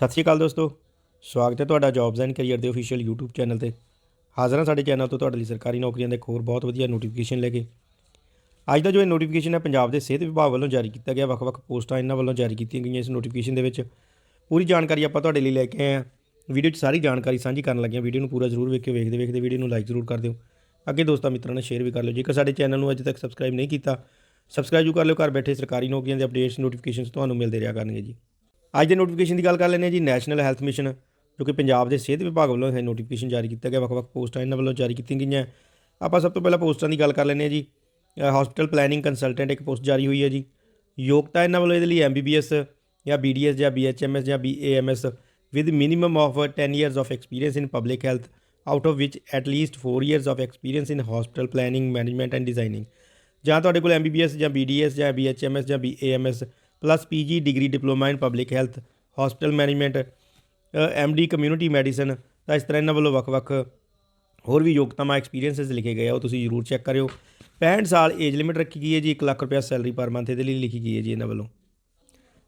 ਸਤਿ ਸ਼੍ਰੀ ਅਕਾਲ ਦੋਸਤੋ। ਸਵਾਗਤ ਹੈ ਤੁਹਾਡਾ ਜੌਬਸ ਐਂਡ ਕੈਰੀਅਰ ਦੇ ਅਫੀਸ਼ੀਅਲ YouTube ਚੈਨਲ ਤੇ। ਹਾਜ਼ਰ ਹਾਂ ਸਾਡੇ ਚੈਨਲ ਤੋਂ ਤੁਹਾਡੇ ਲਈ ਸਰਕਾਰੀ ਨੌਕਰੀਆਂ ਦੇ ਇੱਕ ਹੋਰ ਬਹੁਤ ਵਧੀਆ ਨੋਟੀਫਿਕੇਸ਼ਨ ਲੈ ਕੇ। ਅੱਜ ਦਾ ਜੋ ਇਹ ਨੋਟੀਫਿਕੇਸ਼ਨ ਹੈ, ਪੰਜਾਬ ਦੇ ਸਿਹਤ ਵਿਭਾਗ ਵੱਲੋਂ ਜਾਰੀ ਕੀਤਾ ਗਿਆ। ਵੱਖ-ਵੱਖ ਪੋਸਟਾਂ ਇਹਨਾਂ ਵੱਲੋਂ ਜਾਰੀ ਕੀਤੀਆਂ ਗਈਆਂ ਇਸ ਨੋਟੀਫਿਕੇਸ਼ਨ ਦੇ ਵਿੱਚ। ਪੂਰੀ ਜਾਣਕਾਰੀ ਆਪਾਂ ਤੁਹਾਡੇ ਲਈ ਲੈ ਕੇ ਆਏ ਹਾਂ। ਵੀਡੀਓ 'ਚ ਸਾਰੀ ਜਾਣਕਾਰੀ ਸਾਂਝੀ ਕਰਨ ਲੱਗੇ ਹਾਂ ਵੀਡੀਓ ਨੂੰ ਪੂਰਾ ਜ਼ਰੂਰ ਵੇਖਿਓ। ਵੇਖਦੇ ਵੇਖਦੇ ਵੀਡੀਓ ਨੂੰ ਲਾਈਕ ਜ਼ਰੂਰ ਕਰ ਦਿਓ। ਅੱਗੇ ਦੋਸਤਾਂ ਮਿੱਤਰਾਂ ਨਾਲ ਸ਼ੇਅਰ ਵੀ ਕਰ ਲਿਓ। ਜੇਕਰ ਸਾਡੇ ਚੈਨਲ ਨੂੰ ਅਜੇ ਤੱਕ ਸਬਸਕ੍ਰਾਈਬ ਨਹੀਂ ਕੀਤਾ ਸਬਸਕ੍ਰਾਈਬ ਜੂ ਕਰ ਲਿਓ। ਘਰ ਬੈਠੇ ਸਰਕਾਰੀ ਨੌਕਰੀਆਂ ਦੇ ਅਪਡੇਟਸ ਨੋਟੀਫਿਕੇਸ਼ਨਸ ਤੁਹਾਨੂੰ ਮਿਲਦੇ ਰਿਹਾ ਕਰਨਗੇ ਜੀ। ਅੱਜ ਦੇ ਨੋਟੀਫਿਕੇਸ਼ਨ ਦੀ ਗੱਲ ਕਰ ਲੈਂਦੇ ਹਾਂ ਜੀ ਨੈਸ਼ਨਲ ਹੈਲਥ ਮਿਸ਼ਨ ਜੋ ਕਿ ਪੰਜਾਬ ਦੇ ਸਿਹਤ ਵਿਭਾਗ ਵੱਲੋਂ ਇਹ ਨੋਟੀਫਿਕੇਸ਼ਨ ਜਾਰੀ ਕੀਤਾ ਗਿਆ, ਵੱਖ-ਵੱਖ ਪੋਸਟਾਂ ਇਹਨਾਂ ਵੱਲੋਂ ਜਾਰੀ ਕੀਤੀਆਂ ਗਈਆਂ। ਆਪਾਂ ਸਭ ਤੋਂ ਪਹਿਲਾਂ ਪੋਸਟਾਂ ਦੀ ਗੱਲ ਕਰ ਲੈਂਦੇ ਹਾਂ ਜੀ। ਹਸਪੀਟਲ ਪਲੈਨਿੰਗ ਕੰਸਲਟੈਂਟ ਇੱਕ ਪੋਸਟ ਜਾਰੀ ਹੋਈ ਹੈ ਜੀ। ਯੋਗਤਾ ਇਹਨਾਂ ਵੱਲੋਂ ਇਹਦੇ ਲਈ ਐਮਬੀਬੀਐਸ ਜਾਂ ਬੀਡੀਐਸ ਜਾਂ ਬੀਐਚਐਮਐਸ ਜਾਂ BAMS with minimum of 10 years of experience in public health out of which at least 4 years of experience in hospital planning management and designing ਜਾਂ ਤੁਹਾਡੇ ਕੋਲ ਐਮਬੀਬੀਐਸ ਜਾਂ ਬੀਡੀਐਸ ਜਾਂ ਬੀਐਚਐਮਐਸ ਜਾਂ BAMS plus PG degree diploma in public health, hospital management MD community medicine, ਤਾਂ ਇਸ ਤਰ੍ਹਾਂ ਇਹਨਾਂ ਵੱਲੋਂ ਵੱਖ-ਵੱਖ ਹੋਰ ਵੀ ਯੋਗਤਾਵਾਂ, ਐਕਸਪੀਰੀਐਂਸਸ ਲਿਖੇ ਗਏ ਆ, ਉਹ ਤੁਸੀਂ ਜ਼ਰੂਰ ਚੈੱਕ ਕਰਿਓ। 65 ਸਾਲ ਏਜ ਲਿਮਿਟ ਰੱਖੀ ਗਈ ਹੈ ਜੀ 1 ਲੱਖ ਰੁਪਏ ਸੈਲਰੀ ਪਰ ਮੰਥ ਇਹਦੇ ਲਈ ਲਿਖੀ ਗਈ ਹੈ ਜੀ ਇਹਨਾਂ ਵੱਲੋਂ।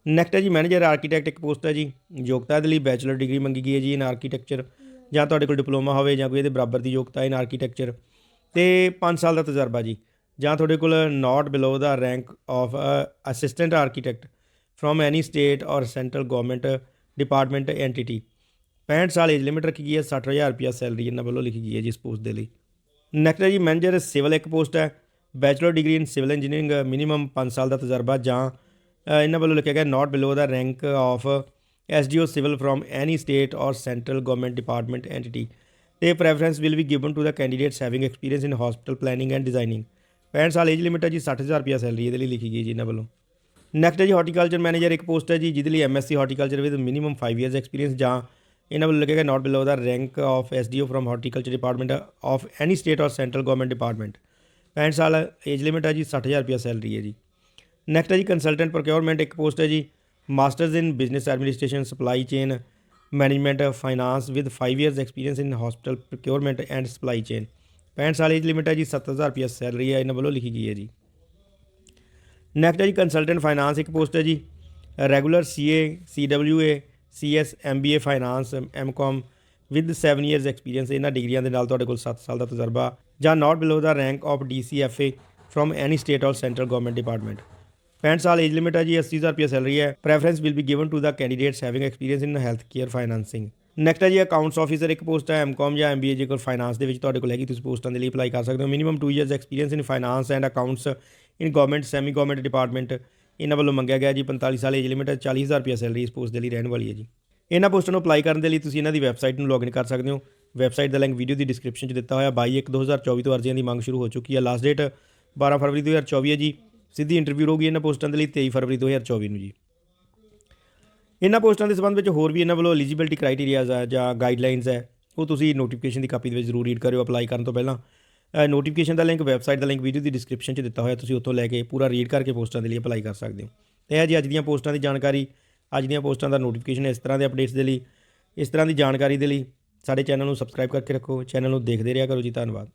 ਨੈਕਸਟ ਹੈ ਜੀ, ਮੈਨੇਜਰ ਆਰਕੀਟੈਕਟ ਇੱਕ ਪੋਸਟ ਹੈ ਜੀ, ਯੋਗਤਾ ਦੇ ਲਈ ਬੈਚਲਰ ਡਿਗਰੀ ਮੰਗੀ ਗਈ ਹੈ ਜੀ ਇਨ ਆਰਕੀਟੈਕਚਰ, ਜਾਂ ਤੁਹਾਡੇ ਕੋਲ ਡਿਪਲੋਮਾ ਹੋਵੇ ਜਾਂ ਕੋਈ ਇਹਦੇ ਬਰਾਬਰ ਦੀ ਯੋਗਤਾ ਇਨ ਆਰਕੀਟੈਕਚਰ। ਤੇ 5 ਸਾਲ ਦਾ ਤਜਰਬਾ ਜੀ ਜਾਂ ਤੁਹਾਡੇ ਕੋਲ not below the rank of assistant architect from any state or central government department entity 65 ਸਾਲ ਏਜ ਲਿਮਿਟ ਰੱਖੀ ਗਈ ਹੈ 60000 ਰੁਪਿਆ ਸੈਲਰੀ ਇਹਨਾਂ ਵੱਲੋਂ ਲਿਖੀ ਗਈ ਹੈ ਜੀ ਇਸ ਪੋਸਟ ਦੇ ਲਈ। ਨੈਕਸਟ ਹੈ ਜੀ ਮੈਨੇਜਰ ਸਿਵਲ ਇੱਕ ਪੋਸਟ ਹੈ। Bachelor degree in civil engineering minimum 5 ਸਾਲ ਦਾ ਤਜਰਬਾ ਜਾਂ ਇਹਨਾਂ ਵੱਲੋਂ ਲਿਖਿਆ ਗਿਆ not below the rank of SDO civil from any state or central government department entity ਤੇ preference will be given to the candidates having experience in hospital planning and designing 65 ਸਾਲ ਏਜ ਲਿਮਿਟ ਹੈ ਜੀ 60000 ਰੁਪਿਆ salary ਇਹਦੇ ਲਈ ਲਿਖੀ ਗਈ ਜੀ ਇਹਨਾਂ ਵੱਲੋਂ। ਨੈਕਸਟ ਹੈ ਜੀ ਹਾਰਟੀਕਲਚਰ ਮੈਨੇਜਰ ਇੱਕ ਪੋਸਟ ਹੈ ਜੀ, ਜਿਹਦੇ ਲਈ MSc horticulture with minimum 5 years experience ਜਾਂ ਇਹਨਾਂ ਵੱਲੋਂ ਲਿਖਿਆ ਗਿਆ not below the rank of SDO from horticulture department of any state or central government department 65 ਸਾਲ ਏਜ ਲਿਮਿਟ ਹੈ ਜੀ 60000 ਰੁਪਿਆ ਸੈਲਰੀ ਹੈ ਜੀ। ਨੈਕਸਟ ਹੈ ਜੀ ਕੰਸਲਟੈਂਟ ਪ੍ਰੋਕਿਉਰਮੈਂਟ ਇੱਕ ਪੋਸਟ ਹੈ ਜੀ masters in business administration supply chain management finance with 5 years experience in hospital procurement and supply chain 65 ਸਾਲ ਏਜ ਲਿਮਿਟ ਹੈ ਜੀ 7000 ਰੁਪਿਆ ਸੈਲਰੀ ਹੈ, ਇਹਨਾਂ ਵੱਲੋਂ ਲਿਖੀ ਗਈ ਹੈ ਜੀ। ਨੈਕਸਟ ਹੈ ਜੀ ਕੰਸਲਟੈਂਟ ਫਾਈਨਾਂਸ ਇੱਕ ਪੋਸਟ ਹੈ ਜੀ। Regular CA CWA CS MBA finance MCom with 7 years experience ਇਹਨਾਂ ਡਿਗਰੀਆਂ ਦੇ ਨਾਲ ਤੁਹਾਡੇ ਕੋਲ 7 ਸਾਲ ਦਾ ਤਜਰਬਾ ਜਾਂ not below the rank of DCFA from any state or central government department 65 ਸਾਲ ਏਜ ਲਿਮਿਟ ਹੈ ਜੀ 80000 ਰੁਪਏ ਸੈਲਰੀ ਹੈ। Preference will be given to the candidates having experience in health care financing next ਹੈ ਜੀ ਅਕਾਊਂਟਸ ਆਫੀਸਰ ਇੱਕ post ਹੈ MCom ਜਾਂ ਐਮਬੀਏ ਜੇਕਰ ਫਾਈਨਾਂਸ ਦੇ ਵਿੱਚ ਤੁਹਾਡੇ ਕੋਲ ਹੈਗੀ, ਤੁਸੀਂ ਪੋਸਟਾਂ ਦੇ ਲਈ ਅਪਲਾਈ ਕਰ ਸਕਦੇ ਹੋ। Minimum 2 years experience in finance and accounts in government semi government department ਇਹਨਾਂ ਵੱਲੋਂ ਮੰਗਿਆ ਗਿਆ ਜੀ 45 ਸਾਲ ਏਜ ਲਿਮਿਟ ਹੈ 40000 ਰੁਪਏ ਸੈਲਰੀ ਇਸ ਪੋਸਟ ਦੇ ਲਈ ਰਹਿਣ ਵਾਲੀ ਹੈ ਜੀ। ਇਹਨਾਂ ਪੋਸਟਾਂ ਨੂੰ ਅਪਲਾਈ ਕਰਨ ਦੇ ਲਈ ਤੁਸੀਂ ਇਹਨਾਂ ਦੀ ਵੈਬਸਾਈਟ ਨੂੰ ਲੌਗਇਨ ਕਰ ਸਕਦੇ ਹੋ। ਵੈਬਸਾਈਟ ਦਾ ਲਿੰਕ ਵੀਡੀਓ ਦੀ ਡਿਸਕ੍ਰਿਪਸ਼ਨ 'ਚ ਦਿੱਤਾ ਹੋਇਆ 22 1 2024 ਤੋਂ ਅਰਜ਼ੀਆਂ ਦੀ ਮੰਗ ਸ਼ੁਰੂ ਹੋ ਚੁੱਕੀ ਹੈ। ਲਾਸਟ ਡੇਟ 12 ਫਰਵਰੀ 2024 ਹੈ ਜੀ। ਸਿੱਧੀ ਇੰਟਰਵਿਊ ਹੋਗੀ ਇਹਨਾਂ ਪੋਸਟਾਂ ਦੇ ਲਈ 23 ਫਰਵਰੀ 2024 ਨੂੰ ਜੀ। ਇਹਨਾਂ ਪੋਸਟਾਂ ਦੇ ਸੰਬੰਧ ਵਿੱਚ ਹੋਰ ਵੀ ਇਹਨਾਂ ਵੱਲੋਂ ਐਲੀਜੀਬਿਲਟੀ ਕ੍ਰਾਈਟੇਰੀਆਜ਼ ਆ ਜਾਂ ਗਾਈਡਲਾਈਨਸ ਹੈ ਉਹ ਤੁਸੀਂ ਨੋਟੀਫਿਕੇਸ਼ਨ ਦੀ ਕਾਪੀ ਦੇ ਵਿੱਚ ਜ਼ਰੂਰ ਰੀਡ ਕਰਿਓ ਅਪਲਾਈ ਕਰਨ ਤੋਂ ਪਹਿਲਾਂ। ਨੋਟੀਫਿਕੇਸ਼ਨ ਦਾ ਲਿੰਕ ਵੈਬਸਾਈਟ ਦਾ ਲਿੰਕ ਵੀਡੀਓ ਦੀ ਡਿਸਕ੍ਰਿਪਸ਼ਨ 'ਚ ਦਿੱਤਾ ਹੋਇਆ, ਤੁਸੀਂ ਉੱਥੋਂ ਲੈ ਕੇ ਪੂਰਾ ਰੀਡ ਕਰਕੇ ਪੋਸਟਾਂ ਦੇ ਲਈ ਅਪਲਾਈ ਕਰ ਸਕਦੇ ਹੋ। ਤੇ ਇਹ ਜੀ ਅੱਜ ਦੀਆਂ ਪੋਸਟਾਂ ਦੀ ਜਾਣਕਾਰੀ। ਅੱਜ ਦੀਆਂ ਪੋਸਟਾਂ ਦਾ ਨੋਟੀਫਿਕੇਸ਼ਨ ਇਸ ਤਰ੍ਹਾਂ ਦੇ ਅਪਡੇਟਸ ਦੇ ਲਈ। ਇਸ ਤਰ੍ਹਾਂ ਦੀ ਜਾਣਕਾਰੀ ਦੇ ਲਈ ਸਾਡੇ ਚੈਨਲ ਨੂੰ ਸਬਸਕ੍ਰਾਈਬ ਕਰਕੇ ਰੱਖੋ ਚੈਨਲ ਨੂੰ ਦੇਖਦੇ ਰਿਹਾ ਕਰੋ ਜੀ, ਧੰਨਵਾਦ।